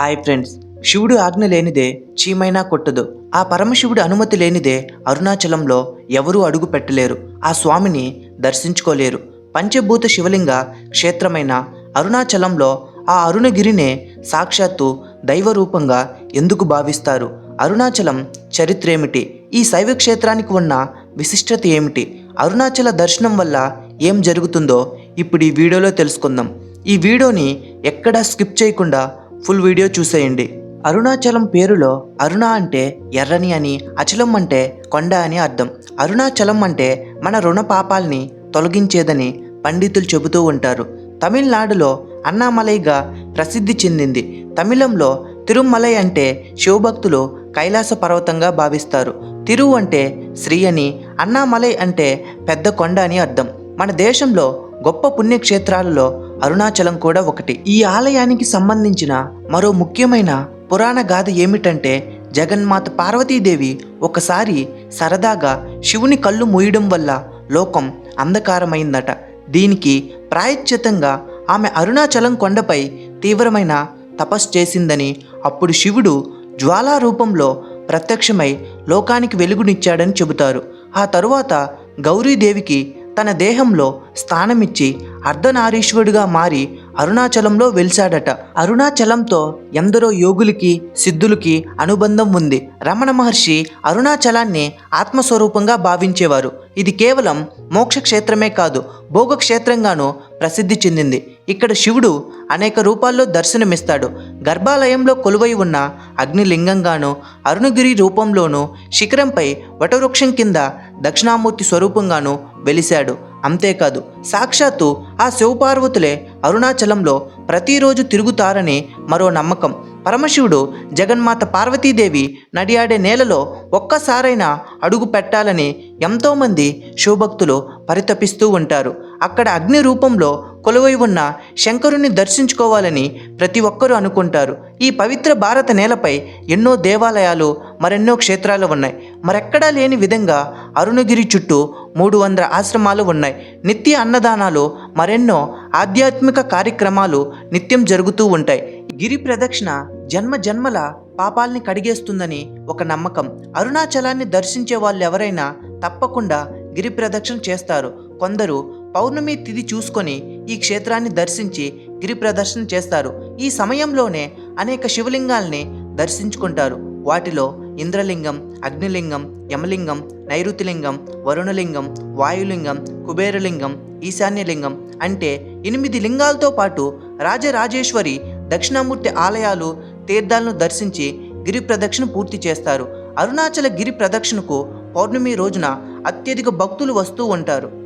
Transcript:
Hi friends. శివుడు ఆజ్ఞ లేనిదే చీమైనా కొట్టదు. ఆ పరమశివుడి అనుమతి లేనిదే అరుణాచలంలో ఎవరూ అడుగు పెట్టలేరు. ఆ స్వామిని దర్శించుకోలేరు. పంచభూత శివలింగ క్షేత్రమైన అరుణాచలంలో ఆ అరుణగిరినే సాక్షాత్తు దైవరూపంగా ఎందుకు భావిస్తారు? అరుణాచలం చరిత్రేమిటి? ఈ శైవ క్షేత్రానికి ఉన్న విశిష్టత ఏమిటి? అరుణాచల దర్శనం వల్ల ఏం జరుగుతుందో ఇప్పుడు ఈ వీడియోలో తెలుసుకుందాం. ఈ వీడియోని ఎక్కడా స్కిప్ చేయకుండా ఫుల్ వీడియో చూసేయండి. అరుణాచలం పేరులో అరుణ అంటే ఎర్రని అని అచలం అంటే కొండ అని అర్థం. అరుణాచలం అంటే మన రుణ పాపాల్ని తొలగించేదని పండితులు చెబుతూ ఉంటారు. తమిళనాడులో అన్నామలైగా ప్రసిద్ధి చెందింది. తమిళంలో తిరుమలై అంటే శివభక్తులు కైలాస పర్వతంగా భావిస్తారు. తిరు అంటే శ్రీ అని అన్నామలై అంటే పెద్ద కొండ అని అర్థం. మన దేశంలో గొప్ప పుణ్యక్షేత్రాలలో అరుణాచలం కూడా ఒకటి. ఈ ఆలయానికి సంబంధించిన మరో ముఖ్యమైన పురాణ గాథ ఏమిటంటే జగన్మాత పార్వతీదేవి ఒకసారి సరదాగా శివుని కళ్ళు మూయడం వల్ల లోకం అంధకారమైందట. దీనికి ప్రాయశ్చితంగా ఆమె అరుణాచలం కొండపై తీవ్రమైన తపస్సు చేసిందని అప్పుడు శివుడు జ్వాలా రూపంలో ప్రత్యక్షమై లోకానికి వెలుగునిచ్చాడని చెబుతారు. ఆ తరువాత గౌరీదేవికి తన దేహంలో స్థానమిచ్చి అర్ధనారీశ్వరుడిగా మారి అరుణాచలంలో వెలిశాడట. అరుణాచలంతో ఎందరో యోగులకి సిద్ధులకి అనుబంధం ఉంది. రమణ మహర్షి అరుణాచలాన్ని ఆత్మస్వరూపంగా భావించేవారు. ఇది కేవలం మోక్ష క్షేత్రమే కాదు భోగక్షేత్రంగాను ప్రసిద్ధి చెందింది. ఇక్కడ శివుడు అనేక రూపాల్లో దర్శనమిస్తాడు. గర్భాలయంలో కొలువై ఉన్న అగ్నిలింగంగాను అరుణగిరి రూపంలోనూ శిఖరంపై వటవృక్షం కింద దక్షిణామూర్తి స్వరూపంగాను వెలిశాడు. అంతేకాదు సాక్షాత్తు ఆ శివపార్వతులే అరుణాచలంలో ప్రతిరోజు తిరుగుతారని మరో నమ్మకం. పరమశివుడు జగన్మాత పార్వతీదేవి నడియాడే నేలలో ఒక్కసారైనా అడుగు పెట్టాలని ఎంతోమంది శివభక్తులు పరితపిస్తూ ఉంటారు. అక్కడ అగ్ని రూపంలో కొలువై ఉన్న శంకరుని దర్శించుకోవాలని ప్రతి ఒక్కరూ అనుకుంటారు. ఈ పవిత్ర భారత నేలపై ఎన్నో దేవాలయాలు మరెన్నో క్షేత్రాలు ఉన్నాయి. మరెక్కడా లేని విధంగా అరుణగిరి చుట్టూ మూడు వందల ఆశ్రమాలు ఉన్నాయి. నిత్య అన్నదానాలు మరెన్నో ఆధ్యాత్మిక కార్యక్రమాలు నిత్యం జరుగుతూ ఉంటాయి. గిరి ప్రదక్షిణ జన్మ జన్మల పాపాల్ని కడిగేస్తుందని ఒక నమ్మకం. అరుణాచలాన్ని దర్శించే వాళ్ళు ఎవరైనా తప్పకుండా గిరి ప్రదక్షిణ చేస్తారు. కొందరు పౌర్ణమి తిథి చూసుకొని ఈ క్షేత్రాన్ని దర్శించి గిరి ప్రదర్శన చేస్తారు. ఈ సమయంలోనే అనేక శివలింగాల్ని దర్శించుకుంటారు. వాటిలో ఇంద్రలింగం అగ్నిలింగం యమలింగం నైరుతిలింగం వరుణలింగం వాయులింగం కుబేరలింగం ఈశాన్యలింగం అంటే ఎనిమిది లింగాలతో పాటు రాజరాజేశ్వరి దక్షిణామూర్తి ఆలయాలు తీర్థాలను దర్శించి గిరి ప్రదక్షిణ పూర్తి చేస్తారు. అరుణాచల గిరి ప్రదక్షిణకు పౌర్ణమి రోజున అత్యధిక భక్తులు వస్తూ ఉంటారు.